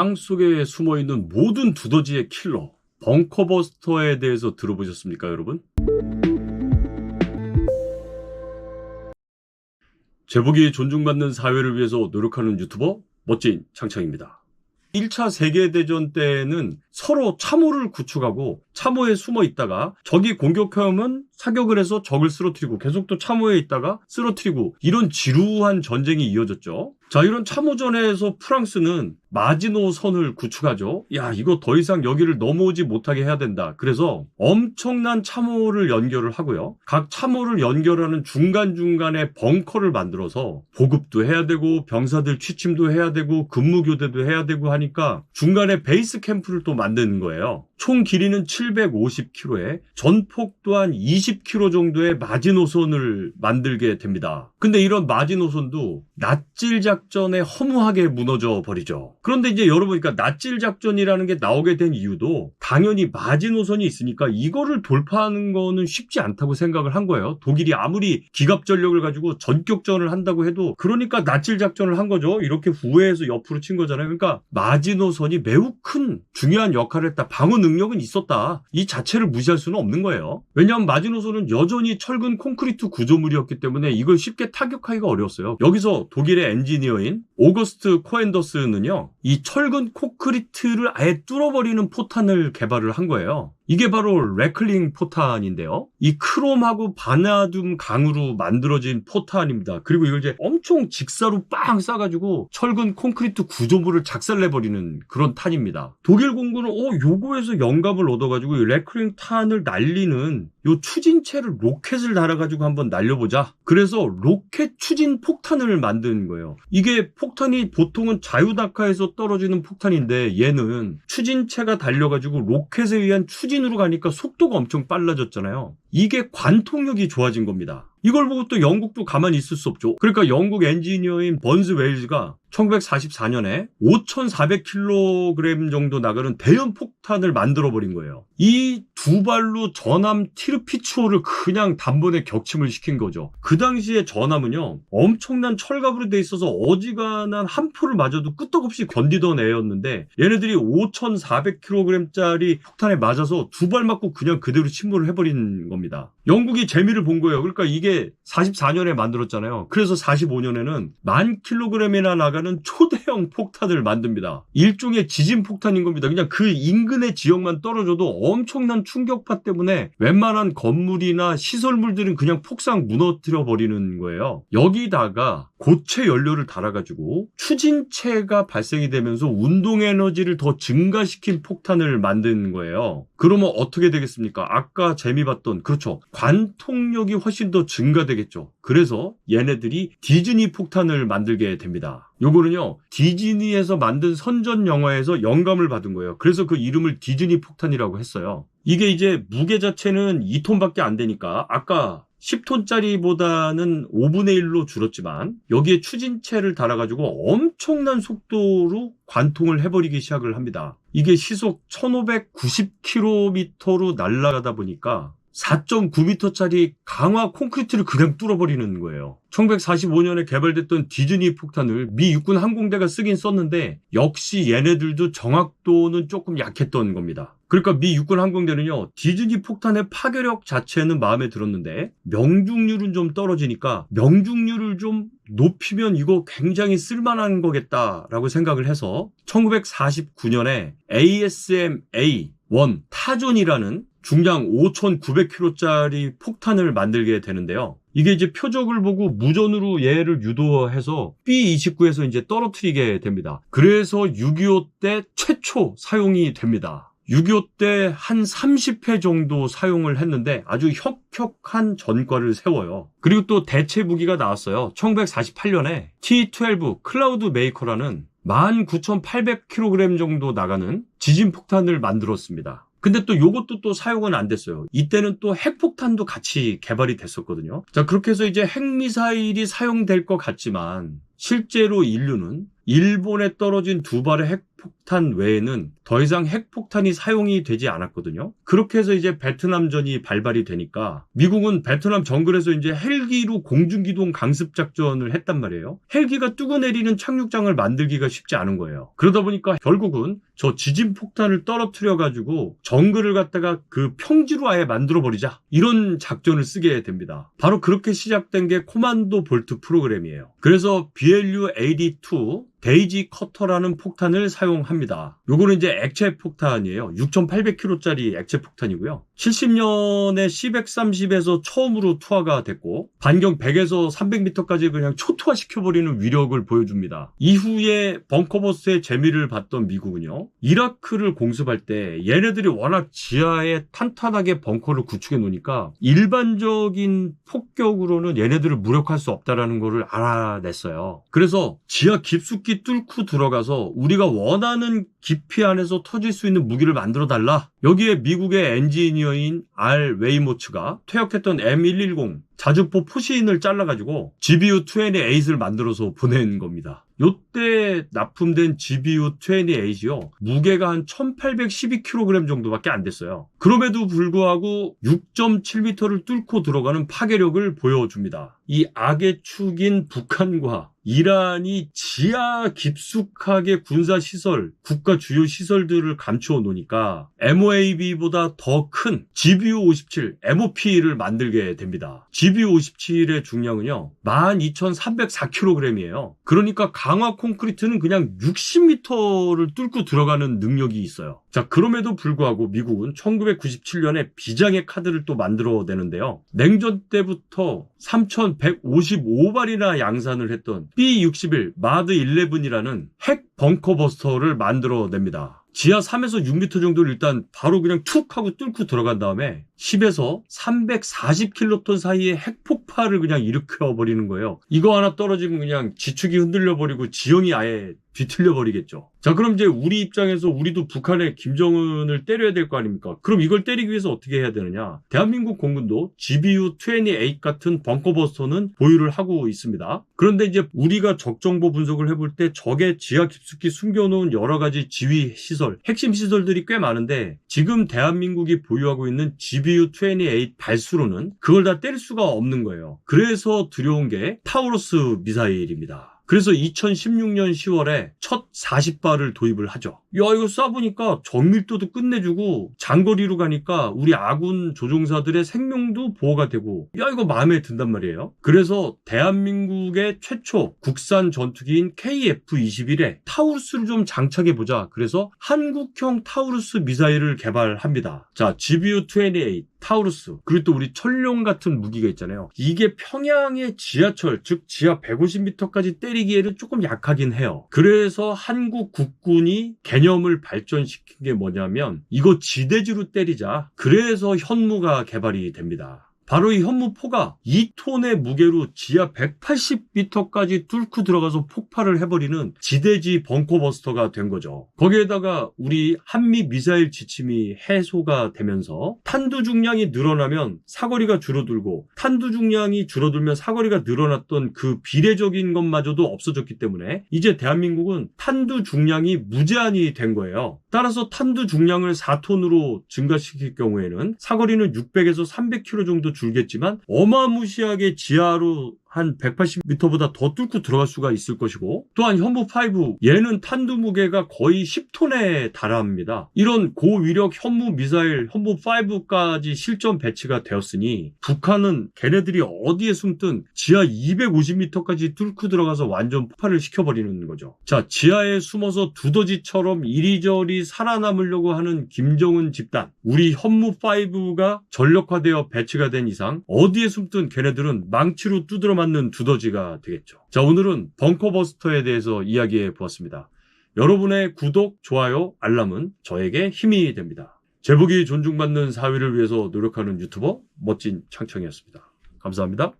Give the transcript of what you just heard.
땅 속에 숨어 있는 모든 두더지의 킬러 벙커버스터에 대해서 들어보셨습니까, 여러분? 제복이 존중받는 사회를 위해서 노력하는 유튜버 멋진 창창입니다. 1차 세계대전 때는 서로 참호를 구축하고 참호에 숨어 있다가 적이 공격하면 사격을 해서 적을 쓰러뜨리고 계속 또 참호에 있다가 쓰러뜨리고 이런 지루한 전쟁이 이어졌죠. 자, 이런 참호전에서 프랑스는 마지노 선을 구축하죠. 야, 이거 더 이상 여기를 넘어오지 못하게 해야 된다. 그래서 엄청난 참호를 연결을 하고요. 각 참호를 연결하는 중간중간에 벙커를 만들어서 보급도 해야 되고 병사들 취침도 해야 되고 근무 교대도 해야 되고 하니까 중간에 베이스 캠프를 또 만드는 거예요. 총 길이는 750km에 전폭 또한 20km 정도의 마지노선을 만들게 됩니다. 근데 이런 마지노선도 낫질 작전에 허무하게 무너져 버리죠. 그런데 이제 여러분, 그러니까 낫질 작전이라는 게 나오게 된 이유도 당연히 마지노선이 있으니까 이거를 돌파하는 거는 쉽지 않다고 생각을 한 거예요. 독일이 아무리 기갑 전력을 가지고 전격전을 한다고 해도 그러니까 낫질 작전을 한 거죠. 이렇게 후회해서 옆으로 친 거잖아요. 그러니까 마지노선이 매우 큰 중요한 역할을 했다. 방어 능력은 있었다. 이 자체를 무시할 수는 없는 거예요. 왜냐하면 마지노선은 여전히 철근 콘크리트 구조물이었기 때문에 이걸 쉽게 타격하기가 어려웠어요. 여기서 독일의 엔지니어인 오거스트 코엔더스는요, 이 철근 콘크리트를 아예 뚫어버리는 포탄을 개발을 한 거예요. 이게 바로 레클링 포탄인데요. 이 크롬하고 바나듐 강으로 만들어진 포탄입니다. 그리고 이걸 이제 엄청 직사로 빵 싸가지고 철근 콘크리트 구조물을 작살내버리는 그런 탄입니다. 독일 공군은 어 요거에서 영감을 얻어가지고 이 레클링 탄을 날리는 요 추진체를 로켓을 달아가지고 한번 날려보자. 그래서 로켓 추진 폭탄을 만든 거예요. 이게 폭탄이 보통은 자유낙하에서 떨어지는 폭탄인데 얘는 추진체가 달려가지고 로켓에 의한 추진 으로 가니까 속도가 엄청 빨라졌잖아요. 이게 관통력이 좋아진 겁니다. 이걸 보고 또 영국도 가만히 있을 수 없죠. 그러니까 영국 엔지니어인 번즈 웨일즈가 1944년에 5,400kg 정도 나가는 대형 폭탄을 만들어 버린 거예요. 이 두 발로 전함 티르피추어를 그냥 단번에 격침을 시킨 거죠. 그 당시에 전함은요, 엄청난 철갑으로 돼 있어서 어지간한 한 포를 맞아도 끄떡없이 견디던 애였는데, 얘네들이 5,400kg짜리 폭탄에 맞아서 두 발 맞고 그냥 그대로 침몰을 해버린 겁니다. 영국이 재미를 본 거예요. 그러니까 이게 44년에 만들었잖아요. 그래서 45년에는 만 킬로그램이나 나가는 초대형 폭탄을 만듭니다. 일종의 지진 폭탄인 겁니다. 그냥 그 인근의 지역만 떨어져도 엄청난 충격파 때문에 웬만한 건물이나 시설물들은 그냥 폭삭 무너뜨려 버리는 거예요. 여기다가 고체 연료를 달아가지고 추진체가 발생이 되면서 운동 에너지를 더 증가시킨 폭탄을 만든 거예요. 그러면 어떻게 되겠습니까? 아까 재미 봤던 그렇죠. 관통력이 훨씬 더 증가되겠죠. 그래서 얘네들이 디즈니 폭탄을 만들게 됩니다. 요거는요, 디즈니에서 만든 선전 영화에서 영감을 받은 거예요. 그래서 그 이름을 디즈니 폭탄이라고 했어요. 이게 이제 무게 자체는 2톤밖에 안 되니까 아까 10톤짜리보다는 5분의 1로 줄었지만 여기에 추진체를 달아가지고 엄청난 속도로 관통을 해버리기 시작을 합니다. 이게 시속 1590km로 날아가다 보니까 4.9m짜리 강화 콘크리트를 그냥 뚫어버리는 거예요. 1945년에 개발됐던 디즈니 폭탄을 미 육군 항공대가 쓰긴 썼는데 역시 얘네들도 정확도는 조금 약했던 겁니다. 그러니까 미 육군 항공대는요 디즈니 폭탄의 파괴력 자체는 마음에 들었는데 명중률은 좀 떨어지니까 명중률을 좀 높이면 이거 굉장히 쓸만한 거겠다라고 생각을 해서 1949년에 ASM-A 1 타존이라는 중량 5,900kg짜리 폭탄을 만들게 되는데요. 이게 이제 표적을 보고 무전으로 얘를 유도해서 B-29에서 이제 떨어뜨리게 됩니다. 그래서 6.25 때 최초 사용이 됩니다. 6.25 때 한 30회 정도 사용을 했는데 아주 혁혁한 전과를 세워요. 그리고 또 대체 무기가 나왔어요. 1948년에 T-12 클라우드 메이커라는 19,800kg 정도 나가는 지진 폭탄을 만들었습니다. 근데 또 요것도 또 사용은 안 됐어요. 이때는 또 핵폭탄도 같이 개발이 됐었거든요. 자, 그렇게 해서 이제 핵미사일이 사용될 것 같지만 실제로 인류는 일본에 떨어진 두 발의 핵폭탄 외에는 더 이상 핵폭탄이 사용이 되지 않았거든요. 그렇게 해서 이제 베트남전이 발발이 되니까 미국은 베트남 정글에서 이제 헬기로 공중기동 강습 작전을 했단 말이에요. 헬기가 뚜고 내리는 착륙장을 만들기가 쉽지 않은 거예요. 그러다 보니까 결국은 저 지진 폭탄을 떨어뜨려 가지고 정글을 갖다가 그 평지로 아예 만들어 버리자 이런 작전을 쓰게 됩니다. 바로 그렇게 시작된 게 코만도 볼트 프로그램이에요. 그래서 BLU-82 데이지 커터라는 폭탄을 사용합니다. 요거는 이제 액체 폭탄이에요. 6,800kg짜리 액체 폭탄이고요. 70년에 C130에서 처음으로 투하가 됐고 반경 100에서 300m까지 그냥 초토화 시켜버리는 위력을 보여줍니다. 이후에 벙커버스의 재미를 봤던 미국은요. 이라크를 공습할 때 얘네들이 워낙 지하에 탄탄하게 벙커를 구축해 놓으니까 일반적인 폭격으로는 얘네들을 무력할 수 없다라는 것을 알아냈어요. 그래서 지하 깊숙이 뚫고 들어가서 우리가 원하는 깊이 안에서 터질 수 있는 무기를 만들어 달라. 여기에 미국의 엔지니어인 알 웨이모츠가 퇴역했던 M110 자주포 포시인을 잘라가지고 GBU-28을 만들어서 보낸 겁니다. 요때 납품된 GBU-28이요. 무게가 한 1812kg 정도밖에 안 됐어요. 그럼에도 불구하고 6.7m를 뚫고 들어가는 파괴력을 보여줍니다. 이 악의 축인 북한과 이란이 지하 깊숙하게 군사시설, 국가 주요 시설들을 감추어 놓으니까 MOAB보다 더 큰 GBU-57, MOP를 만들게 됩니다. GBU-57의 중량은요, 12,304kg이에요. 그러니까 강화 콘크리트는 그냥 60m를 뚫고 들어가는 능력이 있어요. 자, 그럼에도 불구하고 미국은 1997년에 비장의 카드를 또 만들어내는데요. 냉전 때부터 3,155발이나 양산을 했던 B-61 마드 11이라는 핵 벙커버스터를 만들어냅니다. 지하 3에서 6m 정도를 일단 바로 그냥 툭 하고 뚫고 들어간 다음에 10에서 340킬로톤 사이의 핵폭발을 그냥 일으켜 버리는 거예요. 이거 하나 떨어지면 그냥 지축이 흔들려 버리고 지형이 아예 뒤틀려 버리겠죠. 자, 그럼 이제 우리 입장에서 우리도 북한의 김정은을 때려야 될 거 아닙니까? 그럼 이걸 때리기 위해서 어떻게 해야 되느냐? 대한민국 공군도 GBU-28 같은 벙커버스터는 보유를 하고 있습니다. 그런데 이제 우리가 적정보 분석을 해볼 때 적의 지하 깊숙이 숨겨놓은 여러 가지 지휘 시설, 핵심 시설들이 꽤 많은데 지금 대한민국이 보유하고 있는 GBU-28 발수로는 그걸 다 때릴 수가 없는 거예요. 그래서 두려운 게 타우로스 미사일입니다. 그래서 2016년 10월에 첫 40발을 도입을 하죠. 야, 이거 쏴보니까 정밀도도 끝내주고 장거리로 가니까 우리 아군 조종사들의 생명도 보호가 되고 야, 이거 마음에 든단 말이에요. 그래서 대한민국의 최초 국산 전투기인 KF-21에 타우루스를 좀 장착해보자. 그래서 한국형 타우루스 미사일을 개발합니다. 자, GBU-28 타우루스 그리고 또 우리 철룡 같은 무기가 있잖아요. 이게 평양의 지하철 즉 지하 150m까지 때리기에는 조금 약하긴 해요. 그래서 한국 국군이 개념을 발전시킨 게 뭐냐면 이거 지대지로 때리자. 그래서 현무가 개발이 됩니다. 바로 이 현무포가 2톤의 무게로 지하 180m까지 뚫고 들어가서 폭발을 해버리는 지대지 벙커버스터가 된 거죠. 거기에다가 우리 한미 미사일 지침이 해소가 되면서 탄두 중량이 늘어나면 사거리가 줄어들고 탄두 중량이 줄어들면 사거리가 늘어났던 그 비례적인 것마저도 없어졌기 때문에 이제 대한민국은 탄두 중량이 무제한이 된 거예요. 따라서 탄두 중량을 4톤으로 증가시킬 경우에는 사거리는 600에서 300km 정도 줄겠지만 어마무시하게 지하로 한 180m보다 더 뚫고 들어갈 수가 있을 것이고 또한 현무5 얘는 탄두 무게가 거의 10톤에 달합니다. 이런 고위력 현무 미사일 현무5까지 실전 배치가 되었으니 북한은 걔네들이 어디에 숨든 지하 250m까지 뚫고 들어가서 완전 폭발을 시켜버리는 거죠. 자 지하에 숨어서 두더지처럼 이리저리 살아남으려고 하는 김정은 집단 우리 현무5가 전력화되어 배치가 된 이상 어디에 숨든 걔네들은 망치로 두드러 맞는 두더지가 되겠죠. 자, 오늘은 벙커버스터에 대해서 이야기해 보았습니다. 여러분의 구독, 좋아요, 알람은 저에게 힘이 됩니다. 제복이 존중받는 사회를 위해서 노력하는 유튜버 멋진 창청이었습니다. 감사합니다.